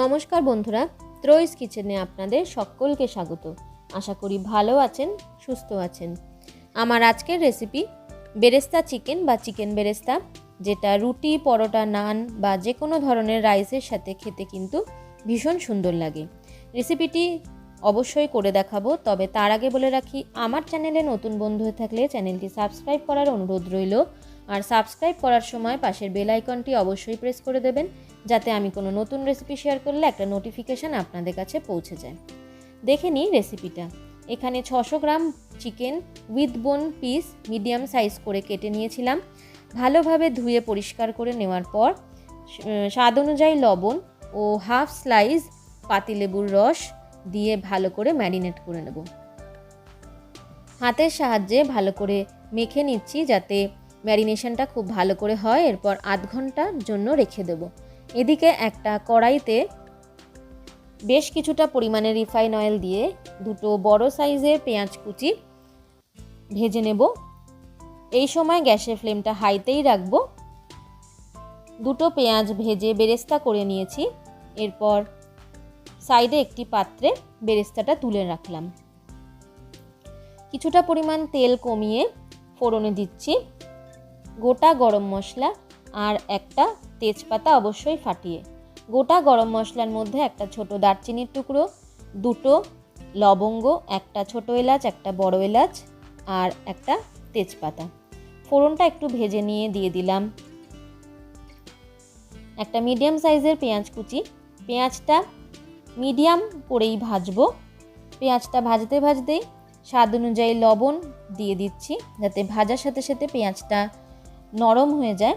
নমস্কার বন্ধুরা, ত্রয়িস কিচেনে আপনাদের সকলকে স্বাগত। আশা করি ভালো আছেন, সুস্থ আছেন। আমার আজকের রেসিপি বেরেস্তা চিকেন বা চিকেন বেরেস্তা, যেটা রুটি, পরোটা, নান বা যে কোনো ধরনের রাইসের সাথে খেতে কিন্তু ভীষণ সুন্দর লাগে। রেসিপিটি অবশ্যই করে দেখাবো, তবে তার আগে বলে রাখি, আমার চ্যানেলে নতুন বন্ধু হয়ে থাকলে চ্যানেলটি সাবস্ক্রাইব করার অনুরোধ রইল। আর সাবস্ক্রাইব করার সময় পাশের বেল আইকনটি অবশ্যই প্রেস করে দেবেন, যাতে আমি কোনো নতুন রেসিপি শেয়ার করলে একটা নোটিফিকেশান আপনাদের কাছে পৌঁছে যায়। দেখে নিই রেসিপিটা এখানে ছশো gram chicken with bone piece medium size করে কেটে নিয়েছিলাম। ভালোভাবে ধুয়ে পরিষ্কার করে নেওয়ার পর স্বাদ অনুযায়ী লবণ ও হাফ স্লাইস পাতিলেবুর রস দিয়ে ভালো করে ম্যারিনেট করে নেব। হাতের সাহায্যে ভালো করে মেখে নিচ্ছি যাতে ম্যারিনেশনটা খুব ভালো করে হয়, এরপর আধ ঘণ্টার জন্য রেখে দেব। এদিকে একটা কড়াইতে বেশ কিছুটা পরিমাণে রিফাইন অয়েল দিয়ে দুটো বড় সাইজের পেঁয়াজ কুচি ভেজে নেব। এই সময় গ্যাসের ফ্লেমটা হাইতেই রাখব। দুটো পেঁয়াজ ভেজে বেরেস্তা করে নিয়েছি, এরপর সাইডে একটি পাত্রে বেরেস্তাটা তুলে রাখলাম। কিছুটা পরিমাণ তেল কমিয়ে ফোড়নে দিচ্ছি। গোটা গরম মশলা আর একটা তেজপাতা অবশ্যই ফাটিয়ে। গোটা গরম মশলার মধ্যে একটা ছোট দারচিনির টুকরো, দুটো লবঙ্গ, একটা ছোট এলাচ, একটা বড় এলাচ আর একটা তেজপাতা। ফোড়নটা একটু ভেজে নিয়ে দিয়ে দিলাম। একটা মিডিয়াম সাইজের পেঁয়াজ কুচি। পেঁয়াজটা মিডিয়াম করেই ভাজবো। পেঁয়াজটা ভাজতে ভাজতেই স্বাদ অনুযায়ী লবণ দিয়ে দিচ্ছি, যাতে ভাজার সাথে সাথে পেঁয়াজটা নরম হয়ে যায়।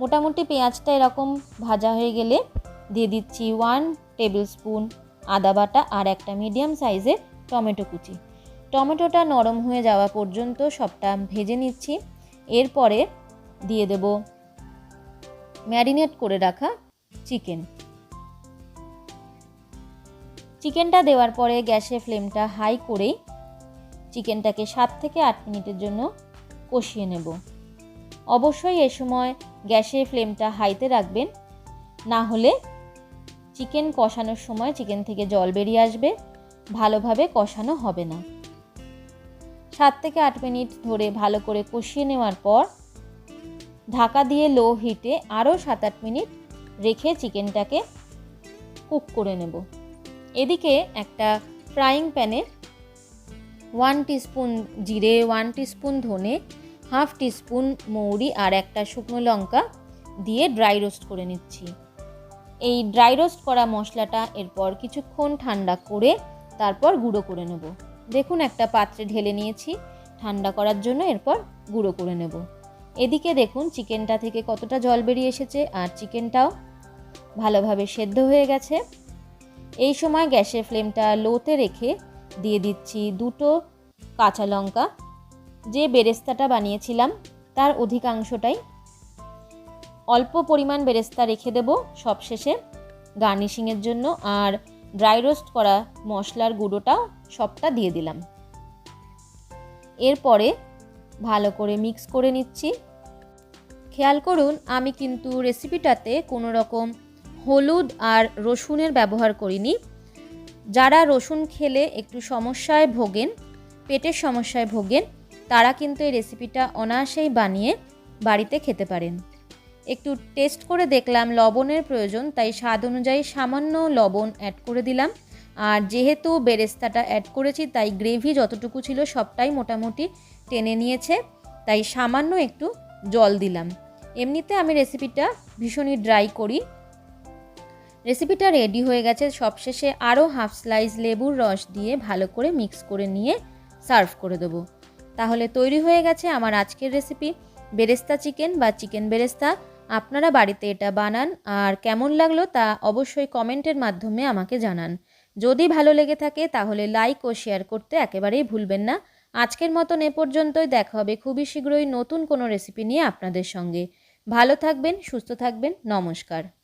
মোটামুটি পেঁয়াজটা এরকম ভাজা হয়ে গেলে দিয়ে দিচ্ছি ওয়ান টেবিল স্পুন আদা বাটা আর একটা মিডিয়াম সাইজের টমেটো কুচি। টমেটোটা নরম হয়ে যাওয়া পর্যন্ত সবটা ভেজে নিচ্ছি। এরপরে দিয়ে দেব ম্যারিনেট করে রাখা চিকেন চিকেনটা দেওয়ার পরে গ্যাসের ফ্লেমটা হাই করেই চিকেনটাকে সাত থেকে আট মিনিটের জন্য কষিয়ে নেব। অবশ্যই এ সময় গ্যাসের ফ্লেমটা হাইতে রাখবেন। না হলে চিকেন কষানোর সময় চিকেন থেকে জল বেরিয়ে আসবে। ভালোভাবে কষানো হবে না। সাত থেকে আট মিনিট ধরে ভালো করে কষিয়ে নেওয়ার পর ঢাকা দিয়ে লো হিটে আরও সাত আট মিনিট রেখে চিকেনটাকে কুক করে নেব। এদিকে একটা ফ্রাইং প্যানে ওয়ান টিস্পুন, জিরে ওয়ান টিস্পুন ধনে হাফ টিস্পুন মৌরি আর একটা শুকনো লঙ্কা দিয়ে ড্রাই রোস্ট করে নিচ্ছি। এই ড্রাই রোস্ট করা মশলাটা এরপর কিছুক্ষণ ঠান্ডা করে তারপর গুঁড়ো করে নেব। দেখুন, একটা পাত্রে ঢেলে নিয়েছি। ঠান্ডা করার জন্য এরপর গুঁড়ো করে নেব। এদিকে দেখুন, চিকেনটা থেকে কতটা জল বেরিয়ে এসেছে আর চিকেনটাও ভালোভাবে সেদ্ধ হয়ে গেছে। এই সময় গ্যাসের ফ্লেমটা লোতে রেখে দিয়ে দিচ্ছি দুটো কাঁচা লঙ্কা যে বেরেস্তাটা বানিয়েছিলাম, তার অধিকাংশটাই অল্প পরিমাণ বেরেস্তা রেখে দেব সবশেষে। গার্নিশিংয়ের জন্য আর ড্রাই রোস্ট করা মশলার গুঁড়োটাও সবটা দিয়ে দিলাম। এরপরে ভালো করে মিক্স করে নিচ্ছি। খেয়াল করুন, আমি কিন্তু রেসিপিটাতে কোনো রকম হলুদ আর রসুনের ব্যবহার করিনি। যারা রসুন খেলে একটু সমস্যায় ভোগেন, পেটের সমস্যায় ভোগেন তারা কিন্তু এই রেসিপিটা অনায়াসেই বানিয়ে বাড়িতে খেতে পারেন। একটু টেস্ট করে দেখলাম, লবণের প্রয়োজন, তাই স্বাদ অনুযায়ী সামান্য লবণ অ্যাড করে দিলাম। আর যেহেতু বেরেস্তাটা অ্যাড করেছি, তাই গ্রেভি যতটুকু ছিল সবটাই মোটামুটি টেনে নিয়েছে, তাই সামান্য একটু জল দিলাম। এমনিতে আমি রেসিপিটা ভীষণই ড্রাই করি। রেসিপিটা রেডি হয়ে গেছে, সবশেষে আরও হাফ স্লাইস লেবুর রস দিয়ে ভালো করে মিক্স করে নিয়ে সার্ভ করে দেবো। তাহলে তৈরি হয়ে গেছে আমার আজকের রেসিপি বেরেস্তা চিকেন বা চিকেন বেরেস্তা। আপনারা বাড়িতে এটা বানান আর কেমন লাগল তা অবশ্যই কমেন্টের মাধ্যমে আমাকে জানান। যদি ভালো লেগে থাকে তাহলে লাইক ও শেয়ার করতে একেবারেই ভুলবেন না। আজকের মতন এ পর্যন্তই দেখা হবে খুবই শীঘ্রই নতুন কোনো রেসিপি নিয়ে আপনাদের সঙ্গে। ভালো থাকবেন, সুস্থ থাকবেন, নমস্কার।